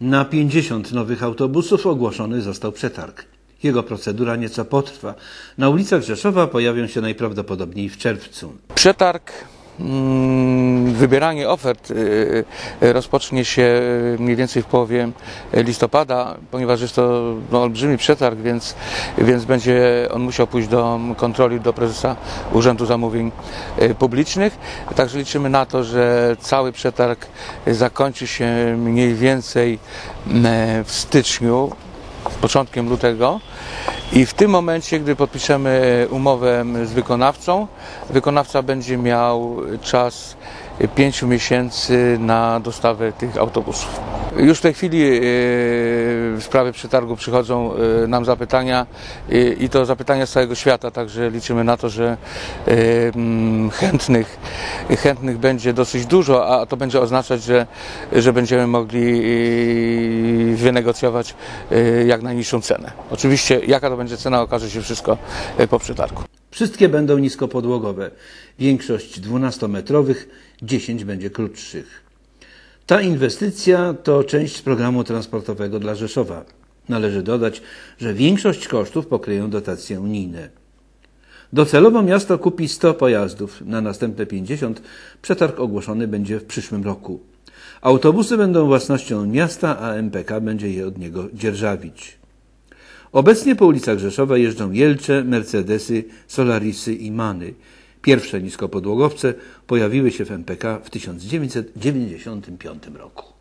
Na 50 nowych autobusów ogłoszony został przetarg. Jego procedura nieco potrwa. Na ulicach Rzeszowa pojawią się najprawdopodobniej w czerwcu. Przetarg, wybieranie ofert y, y, rozpocznie się mniej więcej w połowie listopada, ponieważ jest to no, olbrzymi przetarg, więc, więc będzie on musiał pójść do kontroli do prezesa Urzędu Zamówień y, Publicznych. Także liczymy na to, że cały przetarg zakończy się mniej więcej mm, w styczniu, początkiem lutego. I w tym momencie, gdy podpiszemy umowę z wykonawcą, wykonawca będzie miał czas 5 miesięcy na dostawę tych autobusów. Już w tej chwili e, w sprawie przetargu przychodzą e, nam zapytania e, i to zapytania z całego świata, także liczymy na to, że mm, chętnych, chętnych będzie dosyć dużo, a to będzie oznaczać, że, że będziemy mogli wynegocjować jak najniższą cenę. Oczywiście jaka to będzie cena okaże się wszystko po przetargu. Wszystkie będą niskopodłogowe. Większość 12-metrowych, 10 będzie krótszych. Ta inwestycja to część programu transportowego dla Rzeszowa. Należy dodać, że większość kosztów pokryją dotacje unijne. Docelowo miasto kupi 100 pojazdów, na następne 50 przetarg ogłoszony będzie w przyszłym roku. Autobusy będą własnością miasta, a MPK będzie je od niego dzierżawić. Obecnie po ulicach Rzeszowa jeżdżą Jelcze, Mercedesy, Solarisy i Many. Pierwsze niskopodłogowce pojawiły się w MPK w 1995 roku.